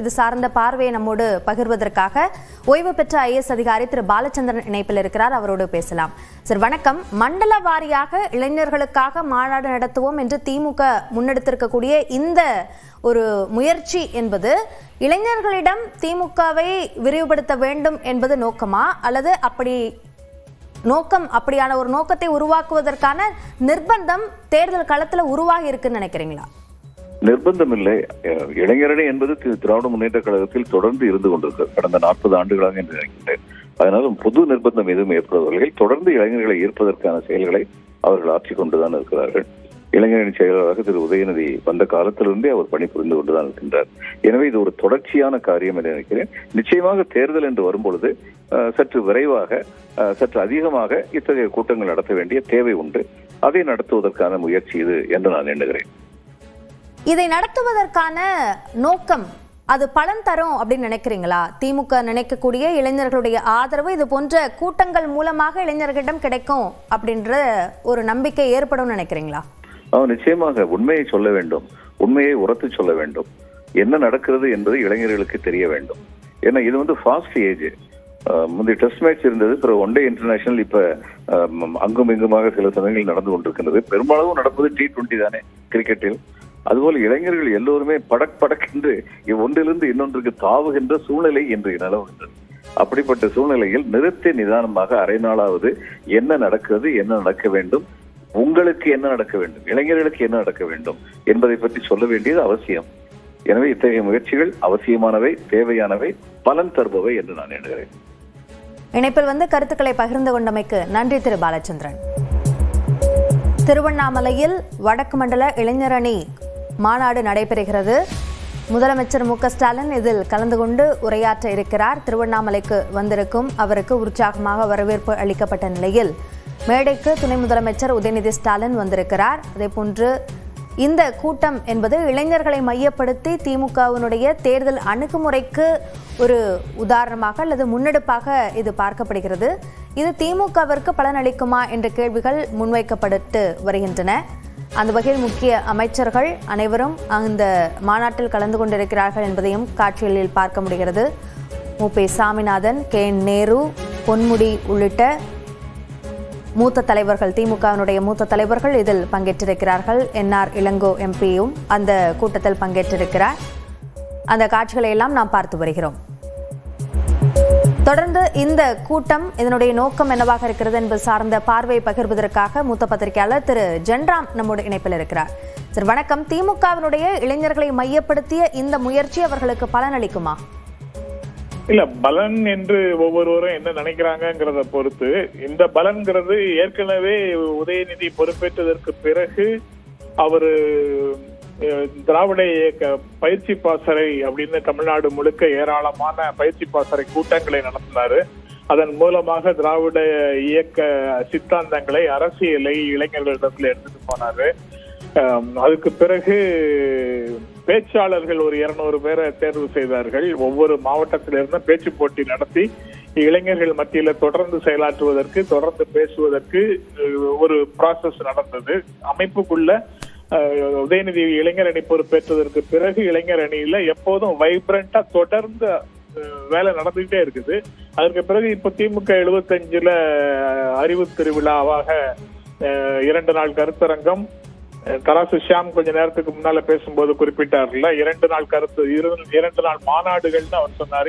இது சார்ந்த பார்வையை நம்மோடு பகிர்வதற்காக ஓய்வு பெற்ற ஐஏஎஸ் அதிகாரி திரு பாலச்சந்திரன் இணைப்பில் இருக்கிறார். அவரோடு பேசலாம். சார் வணக்கம். மண்டல வாரியாக இளைஞர்களுக்காக மாநாடு நடத்துவோம் என்று திமுக முன்னெடுத்திருக்கக்கூடிய இந்த ஒரு முயற்சி என்பது இளைஞர்களிடம் திமுகவை விரிவுபடுத்த வேண்டும் என்பது நோக்கமா? அல்லது அப்படி நோக்கம் அப்படியான ஒரு நோக்கத்தை உருவாக்குவதற்கான நிர்பந்தம் தேர்தல் களத்தில் உருவாகி இருக்குன்னு நினைக்கிறீங்களா? நிர்பந்தம் இல்லை இளைஞரணி என்பது திராவிட முன்னேற்ற கழகத்தில் தொடர்ந்து இருந்து கொண்டிருக்கிறது கடந்த நாற்பது ஆண்டுகளாக என்று நினைக்கின்றேன். அதனாலும் பொது நிர்பந்தம் எதுவும் ஏற்படுவதில்லை. தொடர்ந்து இளைஞர்களை ஈர்ப்பதற்கான செயல்களை அவர்கள் ஆற்றிக் கொண்டுதான் இருக்கிறார்கள். இளைஞரணி செயலாளராக திரு. உதயநிதி வந்த காலத்திலிருந்தே அவர் பணிபுரிந்து கொண்டுதான் இருக்கின்றார். எனவே இது ஒரு தொடர்ச்சியான காரியம் என்று நினைக்கிறேன். நிச்சயமாக தேர்தல் என்று வரும்பொழுது சற்று விரைவாக சற்று அதிகமாக இத்தகைய கூட்டங்கள் நடத்த வேண்டிய தேவை உண்டு. அதை நடத்துவதற்கான முயற்சி இது என்று நான் எண்ணுகிறேன். இதை நடத்துவதற்கான நோக்கம் அது பலன் தரும் அப்படின்னு நினைக்கிறீங்களா? திமுக நினைக்கக்கூடிய இளைஞர்களுடைய ஆதரவு இது போன்ற கூட்டங்கள் மூலமாக இளைஞர்களிடம் கிடைக்கும் அப்படின்ற ஒரு நம்பிக்கை ஏற்படும் நினைக்கிறீங்களா? நிச்சயமாக. உண்மையை சொல்ல வேண்டும். உண்மையை உரத்து சொல்ல வேண்டும். என்ன நடக்கிறது என்பது இளைஞர்களுக்கு தெரிய வேண்டும். ஏன்னா இது வந்து ஃபாஸ்ட் ஏஜ் முந்தைய டெஸ்ட் மேட்ச் இருந்தது பிறகு ஒன் டே இன்டர்நேஷனல் இப்ப அங்கும் இங்குமாக சில சமயங்கள் நடந்து கொண்டிருக்கிறது பெரும்பாலும் நடப்பது டி டுவெண்ட்டி தானே கிரிக்கெட்டில் அதுபோல இளைஞர்கள் எல்லோருமே படக் படக் என்று ஒன்றிலிருந்து இன்னொன்றுக்கு தாவுகின்ற சூழ்நிலை இன்று நிலவுகின்றது. அப்படிப்பட்ட சூழ்நிலையில் நிறுத்தி நிதானமாக அரை நாளாவது என்ன நடக்கிறது என்ன நடக்க வேண்டும் உங்களுக்கு என்ன நடக்க வேண்டும் இளைஞர்களுக்கு என்ன நடக்க வேண்டும் என்பதை பற்றி சொல்ல வேண்டியது அவசியம். எனவே இத்தகைய முயற்சிகள் அவசியமானவை தேவையானவை பலன் தருபவை என்று நான் எண்ணுகிறேன். இணைப்பில் வந்து கருத்துக்களை பகிர்ந்து கொண்டமைக்கு நன்றி திரு. பாலச்சந்திரன். திருவண்ணாமலையில் வடக்கு மண்டல இளைஞரணி மாநாடு நடைபெறுகிறது. முதலமைச்சர் மு ஸ்டாலின் இதில் கலந்து கொண்டு உரையாற்ற இருக்கிறார். திருவண்ணாமலைக்கு வந்திருக்கும் அவருக்கு உற்சாகமாக வரவேற்பு அளிக்கப்பட்ட நிலையில் மேடைக்கு துணை முதலமைச்சர் உதயநிதி ஸ்டாலின் வந்திருக்கிறார். அதேபோன்று இந்த கூட்டம் என்பது இளைஞர்களை மையப்படுத்தி திமுகவினுடைய தேர்தல் அணுகுமுறைக்கு ஒரு உதாரணமாக அல்லது முன்னெடுப்பாக இது பார்க்கப்படுகிறது. இது திமுகவிற்கு பலனளிக்குமா என்ற கேள்விகள் முன்வைக்கப்பட்டு வருகின்றன. அந்த வகையில் முக்கிய அமைச்சர்கள் அனைவரும் அந்த மாநாட்டில் கலந்து கொண்டிருக்கிறார்கள் என்பதையும் காட்சிகளில் பார்க்க முடிகிறது. முபே சாமிநாதன் கே. நேரு பொன்முடி உள்ளிட்ட மூத்த தலைவர்கள் திமுகவினுடைய மூத்த தலைவர்கள் இதில் பங்கேற்றிருக்கிறார்கள். என்ஆர் இளங்கோ எம்பியும் அந்த கூட்டத்தில் பங்கேற்றிருக்கிறார். அந்த காட்சிகளை எல்லாம் நாம் பார்த்து வருகிறோம். தொடர்ந்து இந்த கூட்டம் இதனுடைய நோக்கம் என்னவாக இருக்கிறது என்பது சார்ந்த பார்வையை பகிர்வதற்காக மூத்த பத்திரிகையாளர் திரு ஜென்ராம் நம்மோடு இணைப்பில் இருக்கிறார். சார் வணக்கம். திமுகவினுடைய இளைஞர்களை மையப்படுத்திய இந்த முயற்சி அவர்களுக்கு பலனளிக்குமா இல்ல பலன் என்று ஒவ்வொருவரும் என்ன நினைக்கிறாங்கிறத பொறுத்து இந்த பலன்கிறது ஏற்கனவே உதயநிதி பொறுப்பேற்றதற்கு பிறகு அவரு திராவிட இயக்க பயிற்சி பாசறை அப்படின்னு தமிழ்நாடு முழுக்க ஏராளமான பயிற்சி பாசறை கூட்டங்களை நடத்தினாரு. அதன் மூலமாக திராவிட இயக்க சித்தாந்தங்களை அரசியலை இளைஞர்களிடத்துல எடுத்துட்டு போனாரு. அதுக்கு பிறகு பேச்சாளர்கள் ஒரு இருநூறு பேரை தேர்வு செய்தார்கள். ஒவ்வொரு மாவட்டத்திலிருந்தும் பேச்சு போட்டி நடத்தி இளைஞர்கள் மத்தியில தொடர்ந்து செயலாற்றுவதற்கு தொடர்ந்து பேசுவதற்கு ஒரு ப்ராசஸ் நடந்தது. அமைப்புக்குள்ள உதயநிதி இளைஞர் அணி பொறுப்பேற்றதற்கு பிறகு இளைஞர் அணியில எப்போதும் வைப்ரண்டா தொடர்ந்து வேலை நடந்துகிட்டே இருக்குது. அதற்கு பிறகு இப்ப திமுக எழுபத்தஞ்சுல அறிவு திருவிழாவாக இரண்டு நாள் கருத்தரங்கம் தராசு ஷியாம் கொஞ்ச நேரத்துக்கு முன்னால பேசும்போது குறிப்பிட்டார்ல இரண்டு நாள் கருத்து இரு- இரண்டு நாள் மாநாடுகள்னு அவர் சொன்னாரு.